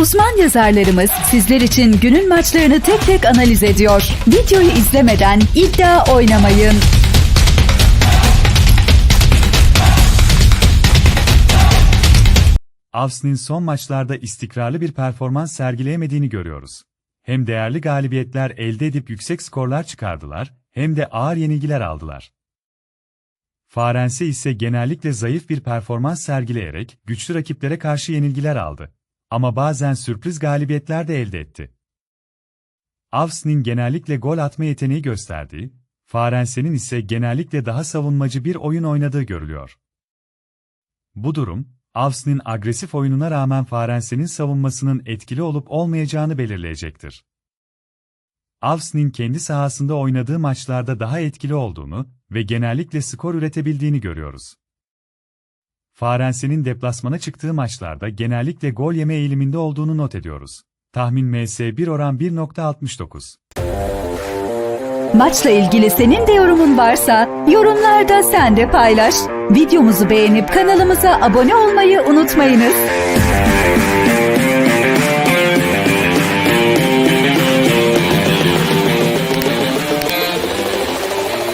Uzman yazarlarımız sizler için günün maçlarını tek tek analiz ediyor. Videoyu izlemeden iddia oynamayın. Avs'nin son maçlarda istikrarlı bir performans sergileyemediğini görüyoruz. Hem değerli galibiyetler elde edip yüksek skorlar çıkardılar, hem de ağır yenilgiler aldılar. Farense ise genellikle zayıf bir performans sergileyerek güçlü rakiplere karşı yenilgiler aldı. Ama bazen sürpriz galibiyetler de elde etti. Avs'nin genellikle gol atma yeteneği gösterdiği, Farense'nin ise genellikle daha savunmacı bir oyun oynadığı görülüyor. Bu durum, Avs'nin agresif oyununa rağmen Farense'nin savunmasının etkili olup olmayacağını belirleyecektir. Avs'nin kendi sahasında oynadığı maçlarda daha etkili olduğunu ve genellikle skor üretebildiğini görüyoruz. Farense'nin deplasmana çıktığı maçlarda genellikle gol yeme eğiliminde olduğunu not ediyoruz. Tahmin MS1 oran 1.69. Maçla ilgili senin de yorumun varsa yorumlarda sen de paylaş. Videomuzu beğenip kanalımıza abone olmayı unutmayınız.